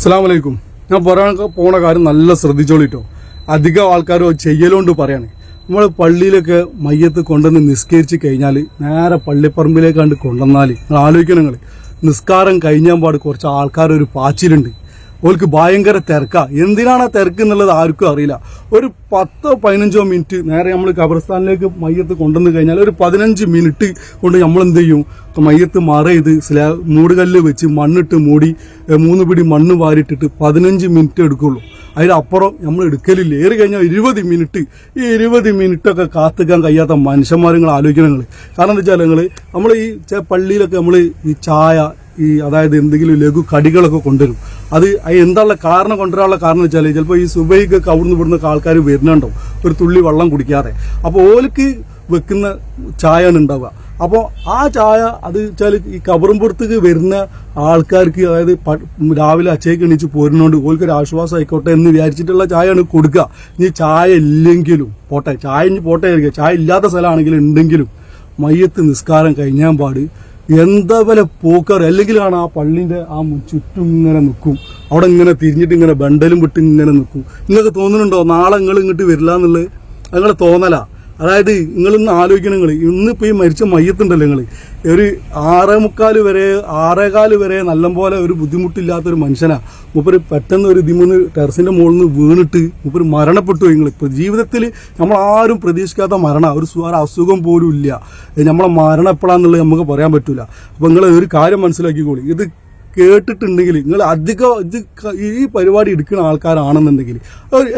അസ്സാം വലൈക്കും ഞാൻ പറയാൻ പോണ കാര്യം നല്ല ശ്രദ്ധിച്ചോളിട്ടോ അധികം ആൾക്കാരോ ചെയ്യലോണ്ട് പറയാണ്. നമ്മൾ പള്ളിയിലൊക്കെ മയ്യത്ത് കൊണ്ടുവന്ന് നിസ്കരിച്ച് കഴിഞ്ഞാൽ നേരെ പള്ളിപ്പറമ്പിലേക്കാണ്ട് കൊണ്ടുവന്നാൽ നിങ്ങൾ ആലോചിക്കണം നിങ്ങൾ നിസ്കാരം കഴിഞ്ഞാൽ പാട് കുറച്ച് ആൾക്കാരൊരു പാച്ചിലുണ്ട്. ഓൾക്ക് ഭയങ്കര തിരക്കാ. എന്തിനാണ് ആ തിരക്ക് എന്നുള്ളത് ആർക്കും അറിയില്ല. ഒരു പത്തോ പതിനഞ്ചോ മിനിറ്റ് നേരെ നമ്മൾ ഖബർസ്ഥാനിലേക്ക് മയ്യത്ത് കൊണ്ടുവന്ന് കഴിഞ്ഞാൽ ഒരു പതിനഞ്ച് മിനിറ്റ് കൊണ്ട് നമ്മൾ എന്ത് ചെയ്യും? മയ്യത്ത് മറ ചെയ്ത് സ്ലാ മൂടുകല്ല് വെച്ച് മണ്ണിട്ട് മൂടി മൂന്ന് പിടി മണ്ണ് വാരിട്ടിട്ട് പതിനഞ്ച് മിനിറ്റ് എടുക്കുള്ളൂ. അതിലപ്പുറം നമ്മൾ എടുക്കലില്ല. ഏറി കഴിഞ്ഞാൽ ഇരുപത് മിനിറ്റ്. ഈ ഇരുപത് മിനിറ്റൊക്കെ കാത്തിക്കാൻ കഴിയാത്ത മനുഷ്യന്മാർ നിങ്ങൾ ആലോചിക്കണം നിങ്ങൾ കാരണം എന്താ വെച്ചാൽ നമ്മൾ ഈ പള്ളിയിലൊക്കെ നമ്മൾ ഈ ചായ ഈ അതായത് എന്തെങ്കിലും ലഘു കടികളൊക്കെ കൊണ്ടുവരും. അത് എന്താ കാരണം കൊണ്ടുവരാനുള്ള കാരണം വെച്ചാൽ ചിലപ്പോൾ ഈ സുബൈക്കൊക്കെ അവിടുന്ന് ഇവിടുന്ന് ആൾക്കാർ വരുന്നുണ്ടാവും. ഒരു തുള്ളി വെള്ളം കുടിക്കാതെ. അപ്പോൾ ഓലക്ക് വെക്കുന്ന ചായയാണ് ഉണ്ടാവുക. അപ്പോൾ ആ ചായ അത് വെച്ചാൽ ഈ കബറുംപുറത്തേക്ക് വരുന്ന ആൾക്കാർക്ക് അതായത് രാവിലെ അച്ചയ്ക്ക് എണീച്ച് പോരുന്നോണ്ട് ഓൽക്ക് ഒരു ആശ്വാസം ആയിക്കോട്ടെ എന്ന് വിചാരിച്ചിട്ടുള്ള ചായയാണ് കൊടുക്കുക. ഇനി ചായ ഇല്ലെങ്കിലും പോട്ടെ. ചായ ഇനി പോട്ടെ ചായ ഇല്ലാത്ത സ്ഥലമാണെങ്കിലും ഉണ്ടെങ്കിലും മയ്യത്ത് നിസ്കാരം കഴിഞ്ഞാൻ പാട്. എന്താ വില പോക്കാറ്? അല്ലെങ്കിലാണ് ആ പള്ളിന്റെ ആ ചുറ്റും ഇങ്ങനെ നിൽക്കും അവിടെ ഇങ്ങനെ തിരിഞ്ഞിട്ട് ഇങ്ങനെ ബണ്ടലും വിട്ട് ഇങ്ങനെ നിൽക്കും നിങ്ങൾക്ക് തോന്നുന്നുണ്ടോ നാളെ നിങ്ങൾ ഇങ്ങോട്ട് വരില്ല എന്നുള്ളത് നിങ്ങളെ തോന്നലാ. അതായത് നിങ്ങളിന്ന് ആലോചിക്കണം നിങ്ങൾ ഇന്നിപ്പോൾ ഈ മരിച്ച മയ്യത്തുണ്ടല്ലോ നിങ്ങൾ ഒരു ആറേ മുക്കാൽ വരെ ആറേകാൽ വരെ നല്ലപോലെ ഒരു ബുദ്ധിമുട്ടില്ലാത്തൊരു മനുഷ്യനാ. മൂപ്പര് പെട്ടെന്ന് ഒരു ഇതിമൂന്ന് ടെറസിന്റെ മുകളിൽ നിന്ന് വീണിട്ട് മൂപ്പര് മരണപ്പെട്ടു നിങ്ങൾ ഇപ്പോൾ ജീവിതത്തിൽ നമ്മൾ ആരും പ്രതീക്ഷിക്കാത്ത മരണ. ഒരു സ്വാര അസുഖം പോലും ഇല്ല. നമ്മളെ മരണം എപ്പോഴാന്നുള്ളത് നമുക്ക് പറയാൻ പറ്റില്ല അപ്പോൾ നിങ്ങൾ ഒരു കാര്യം മനസ്സിലാക്കിക്കോളി. ഇത് കേട്ടിട്ടുണ്ടെങ്കിൽ നിങ്ങൾ അധികം ഇത് ഈ പരിപാടി എടുക്കുന്ന ആൾക്കാരാണെന്നുണ്ടെങ്കിൽ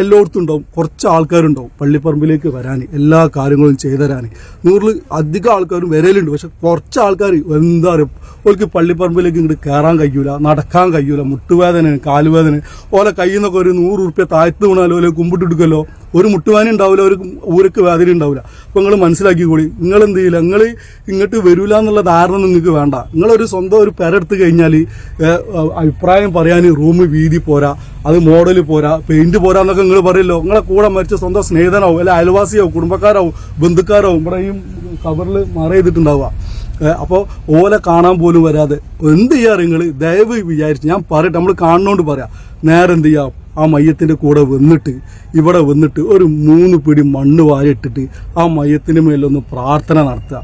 എല്ലായിടത്തും ഉണ്ടാവും. കുറച്ച് ആൾക്കാരുണ്ടാവും പള്ളിപ്പറമ്പിലേക്ക് വരാൻ എല്ലാ കാര്യങ്ങളും ചെയ്തു തരാൻ നൂറിൽ അധികം ആൾക്കാരും വരലുണ്ട്. പക്ഷെ കുറച്ച് ആൾക്കാർ എന്താ പറയുക ഓൾക്ക് പള്ളിപ്പറമ്പിലേക്ക് ഇങ്ങോട്ട് കയറാൻ കഴിയൂല നടക്കാൻ കഴിയൂല. മുട്ടുവേദന കാലുവേദന. ഓലെ കയ്യിൽ നിന്നൊക്കെ ഒരു നൂറ് ഉറുപ്പ്യ താഴ്ത്തു വീണാലോ ഓലെ കുമ്പിട്ടെടുക്കല്ലോ ഒരു മുട്ടുവാനും ഉണ്ടാവില്ല ഒരു ഊരക്ക് വേദന ഉണ്ടാവില്ല. അപ്പൊ നിങ്ങൾ മനസ്സിലാക്കിക്കോളി നിങ്ങൾ എന്ത് ചെയ്യില്ല? നിങ്ങൾ ഇങ്ങോട്ട് വരില്ല എന്നുള്ള ധാരണ നിങ്ങൾക്ക് വേണ്ട. നിങ്ങളൊരു സ്വന്തം ഒരു പെരെടുത്ത് കഴിഞ്ഞാൽ അഭിപ്രായം പറയാൻ റൂം വീതി പോരാ അത് മോഡൽ പോരാ പെയിന്റ് പോരാ എന്നൊക്കെ നിങ്ങൾ പറയല്ലോ. നിങ്ങളെ കൂടെ മരിച്ച സ്വന്തം സ്നേഹിതനാവും അല്ലെ അയൽവാസിയാവും കുടുംബക്കാരാവും ബന്ധുക്കാരാവും ഇവിടെ ഈ കവറിൽ മറ ചെയ്തിട്ടുണ്ടാവുക. അപ്പോൾ ഓല കാണാൻ പോലും വരാതെ എന്ത് ചെയ്യാറ് നിങ്ങൾ ദയവ് വിചാരിച്ച് ഞാൻ പറയട്ടെ നമ്മൾ കാണുന്നോണ്ട് പറയാം. നേരെ എന്ത് ചെയ്യാം? ആ മയ്യത്തിന്റെ കൂടെ വന്നിട്ട് ഇവിടെ വന്നിട്ട് ഒരു മൂന്ന് പിടി മണ്ണ് വാരിയിട്ടിട്ട് ആ മയ്യത്തിന് മേലൊന്ന് പ്രാർത്ഥന നടത്തുക.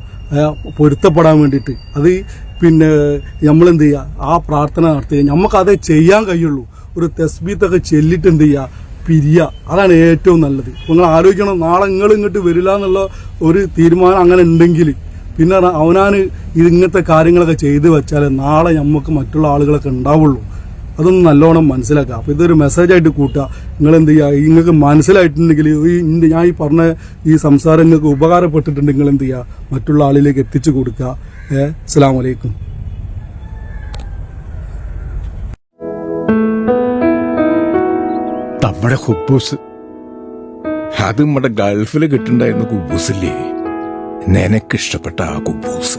പൊരുത്തപ്പെടാൻ വേണ്ടിയിട്ട്. അത് പിന്നെ നമ്മളെന്ത് ചെയ്യുക ആ പ്രാർത്ഥന നടത്തുക നമുക്കതേ ചെയ്യാൻ കഴിയുള്ളൂ. ഒരു തെസ്ബീത്തൊക്കെ ചെല്ലിട്ട് എന്ത് ചെയ്യുക പിരിയ. അതാണ് ഏറ്റവും നല്ലത്. നിങ്ങൾ ആലോചിക്കണം നാളെ നിങ്ങൾ ഇങ്ങോട്ട് വരില്ല എന്നുള്ള ഒരു തീരുമാനം അങ്ങനെ ഉണ്ടെങ്കിൽ. പിന്നെ അവനാണ് ഇത് ഇങ്ങനത്തെ കാര്യങ്ങളൊക്കെ ചെയ്തു വെച്ചാൽ നാളെ നമുക്ക് മറ്റുള്ള ആളുകളൊക്കെ ഉണ്ടാവുള്ളൂ. അതൊന്ന് നല്ലോണം മനസ്സിലാക്കുക. അപ്പോൾ ഇതൊരു മെസ്സേജായിട്ട് കൂട്ടുക. നിങ്ങൾ എന്ത് ചെയ്യുക നിങ്ങൾക്ക് മനസ്സിലായിട്ടുണ്ടെങ്കിൽ ഈ ഞാൻ ഈ പറഞ്ഞ ഈ സംസാരം നിങ്ങൾക്ക് ഉപകാരപ്പെട്ടിട്ടുണ്ടെങ്കിൽ നിങ്ങൾ എന്ത് ചെയ്യുക മറ്റുള്ള ആളിലേക്ക് എത്തിച്ചു കൊടുക്കുക. ഏഹ് അസ്സാം വലൈക്കും നമ്മുടെ ഹുബൂസ്. അത് നമ്മുടെ ഗൾഫിൽ കിട്ടുണ്ടായിരുന്ന കുബൂസില്ലേ? നിനക്കിഷ്ടപ്പെട്ട ആ കുബൂസ്.